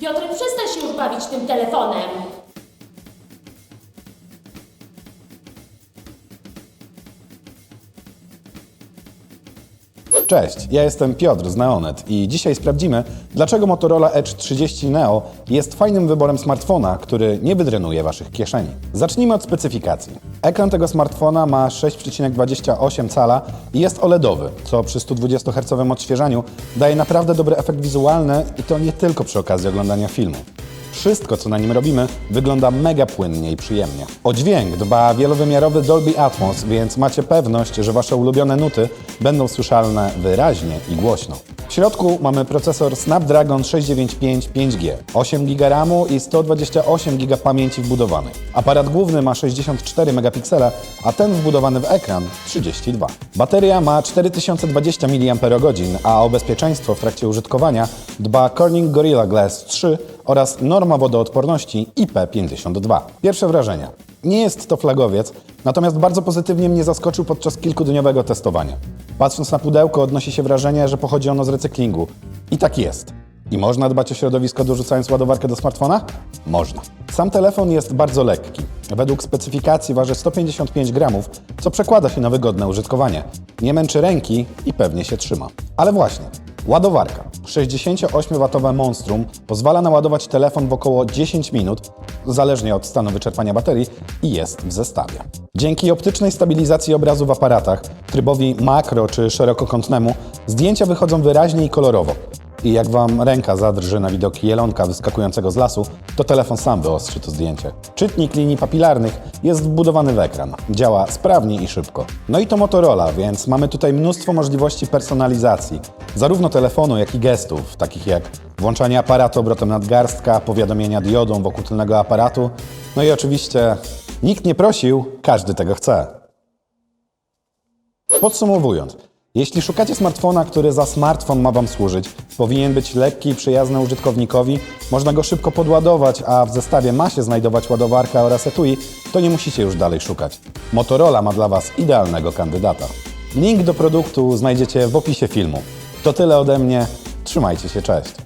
Piotr, przestań się już bawić tym telefonem. Cześć, ja jestem Piotr z Neonet i dzisiaj sprawdzimy, dlaczego Motorola Edge 30 Neo jest fajnym wyborem smartfona, który nie wydrenuje Waszych kieszeni. Zacznijmy od specyfikacji. Ekran tego smartfona ma 6,28 cala i jest OLEDowy, co przy 120 Hz odświeżaniu daje naprawdę dobry efekt wizualny i to nie tylko przy okazji oglądania filmu. Wszystko, co na nim robimy, wygląda mega płynnie i przyjemnie. O dźwięk dba wielowymiarowy Dolby Atmos, więc macie pewność, że Wasze ulubione nuty będą słyszalne wyraźnie i głośno. W środku mamy procesor Snapdragon 695 5G, 8 GB RAMu i 128 GB pamięci wbudowanej. Aparat główny ma 64 megapiksele, a ten wbudowany w ekran 32. Bateria ma 4020 mAh, a o bezpieczeństwo w trakcie użytkowania dba Corning Gorilla Glass 3 oraz norma wodoodporności IP52. Pierwsze wrażenia. Nie jest to flagowiec, natomiast bardzo pozytywnie mnie zaskoczył podczas kilkudniowego testowania. Patrząc na pudełko odnosi się wrażenie, że pochodzi ono z recyklingu. I tak jest. I można dbać o środowisko dorzucając ładowarkę do smartfona? Można. Sam telefon jest bardzo lekki. Według specyfikacji waży 155 gramów, co przekłada się na wygodne użytkowanie. Nie męczy ręki i pewnie się trzyma. Ale właśnie, Ładowarka. 68W monstrum pozwala naładować telefon w około 10 minut, zależnie od stanu wyczerpania baterii i jest w zestawie. Dzięki optycznej stabilizacji obrazu w aparatach, trybowi makro czy szerokokątnemu, zdjęcia wychodzą wyraźnie i kolorowo. I jak Wam ręka zadrży na widok jelonka wyskakującego z lasu, to telefon sam wyostrzy to zdjęcie. Czytnik linii papilarnych jest wbudowany w ekran. Działa sprawnie i szybko. No i to Motorola, więc mamy tutaj mnóstwo możliwości personalizacji. Zarówno telefonu, jak i gestów, takich jak włączanie aparatu obrotem nadgarstka, powiadomienia diodą wokół tylnego aparatu. No i oczywiście nikt nie prosił, każdy tego chce. Podsumowując, jeśli szukacie smartfona, który za smartfon ma Wam służyć, powinien być lekki i przyjazny użytkownikowi, można go szybko podładować, a w zestawie ma się znajdować ładowarka oraz etui, to nie musicie już dalej szukać. Motorola ma dla Was idealnego kandydata. Link do produktu znajdziecie w opisie filmu. To tyle ode mnie. Trzymajcie się, cześć.